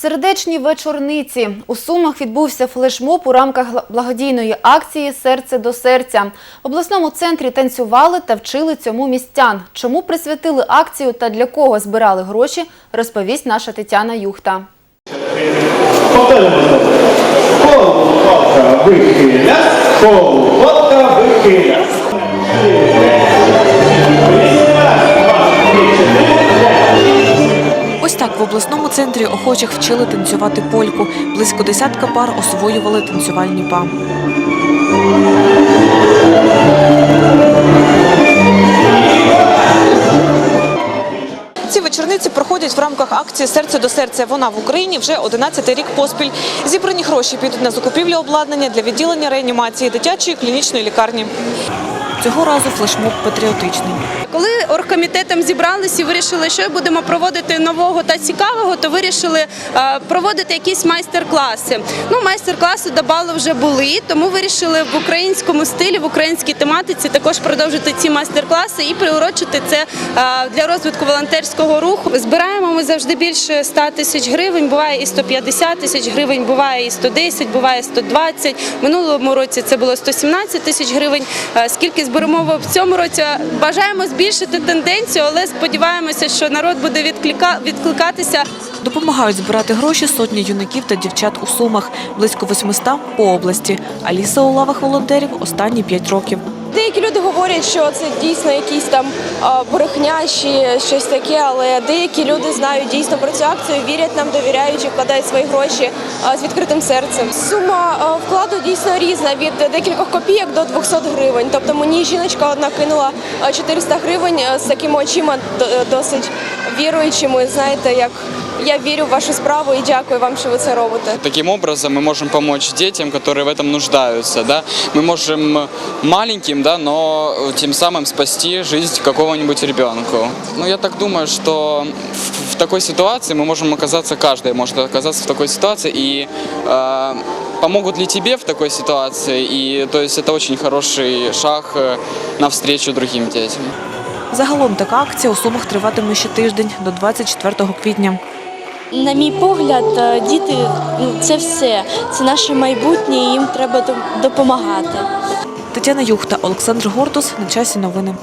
Сердечні вечорниці у Сумах відбувся флешмоб у рамках благодійної акції Серце до серця. В обласному центрі танцювали та вчили цьому містян. Чому присвятили акцію та для кого збирали гроші, розповість наша Тетяна Юхта. Повторюємо знову. Колготка вихиля, колготка центрі охочих вчили танцювати польку. Близько десятка пар освоювали танцювальні па. Ці вечорниці проходять в рамках акції Серце до серця. Вона в Україні вже 11 рік поспіль. Зібрані гроші підуть на закупівлю обладнання для відділення реанімації дитячої клінічної лікарні. Цього разу флешмоб патріотичний. Коли оргкомітетом зібралися і вирішили, що будемо проводити нового та цікавого, то вирішили е, проводити якісь майстер-класи. Ну, майстер-класи до балу вже були, тому вирішили в українському стилі, в українській тематиці також продовжити ці майстер-класи і приурочити це е, для розвитку волонтерського руху. Збираємо ми завжди більше 100 тисяч гривень. Буває і 150 тисяч гривень, буває і 110, буває 120. Минулому році це було 117 тисяч гривень. Е, Скільки зберемо в цьому році? Бажаємо збільшити тенденцію, але сподіваємося, що народ буде відклика... відкликатися. Допомагають збирати гроші сотні юнаків та дівчат у Сумах, близько 800 по області. Аліса у лавах волонтерів останні 5 років. Деякі люди говорять, що це дійсно якісь там брехня чи щось таке, але деякі люди знають дійсно про цю акцію, вірять нам, довіряють і вкладають свої гроші з відкритим серцем. Сума вкладу дійсно різна від декількох копійок до 200 гривень. Тобто мені жіночка одна кинула а, 400 гривень з такими очима досить віруючими. Знаєте, як я вірю в вашу справу і дякую вам, що ви це робите. Таким образом мы можем помочь детям, которые в этом нуждаются, да. Мы можем маленьким, да, но тем самым спасти жизнь какого-нибудь ребенку. Ну, я так думаю, что в, в такой ситуации мы можем оказаться, каждый может оказаться в такой ситуации, и э, помогут ли тебе в такой ситуации, и то есть это очень хороший шаг э, навстречу другим детям. Загалом така акція у Сумах триватиме ще тиждень до 24 квітня. На мій погляд, е, діти ну, це все. Це наше майбутнє, і їм треба до- допомагати. Тетяна Юхта, Олександр Гордус На часі новини.